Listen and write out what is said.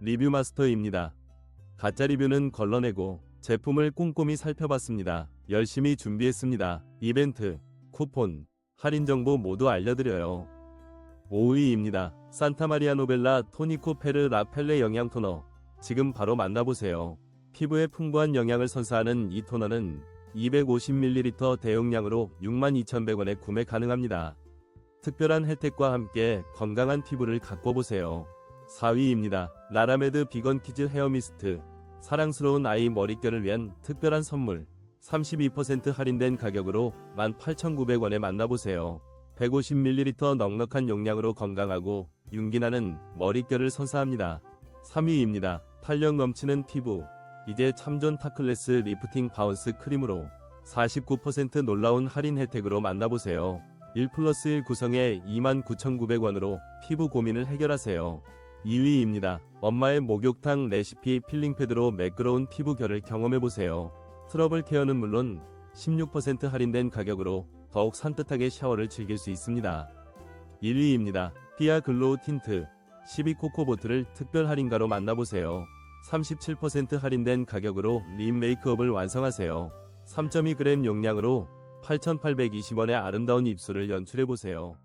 리뷰 마스터입니다. 가짜 리뷰는 걸러내고 제품을 꼼꼼히 살펴봤습니다. 열심히 준비했습니다. 이벤트, 쿠폰, 할인 정보 모두 알려드려요. 5위입니다. 산타마리아 노벨라 토니코 페르 라펠레 영양 토너. 지금 바로 만나보세요. 피부에 풍부한 영양을 선사하는 이 토너는 250ml 대용량으로 62,100원에 구매 가능합니다. 특별한 혜택과 함께 건강한 피부를 가꿔보세요. 4위입니다. 라라메드 비건 키즈 헤어 미스트. 사랑스러운 아이 머릿결을 위한 특별한 선물. 32% 할인된 가격으로 18,900원에 만나보세요. 150ml 넉넉한 용량으로 건강하고 윤기나는 머릿결을 선사합니다. 3위입니다. 탄력 넘치는 피부. 이제 참존 타클래스 리프팅 바운스 크림으로 49% 놀라운 할인 혜택으로 만나보세요. 1 플러스 1 구성에 29,900원으로 피부 고민을 해결하세요. 2위입니다. 엄마의 목욕탕 레시피 필링 패드로 매끄러운 피부 결을 경험해보세요. 트러블 케어는 물론 16% 할인된 가격으로 더욱 산뜻하게 샤워를 즐길 수 있습니다. 1위입니다. 피아 글로우 틴트 12코코 보트를 특별 할인가로 만나보세요. 37% 할인된 가격으로 림 메이크업을 완성하세요. 3.2g 용량으로 8,820원의 아름다운 입술을 연출해보세요.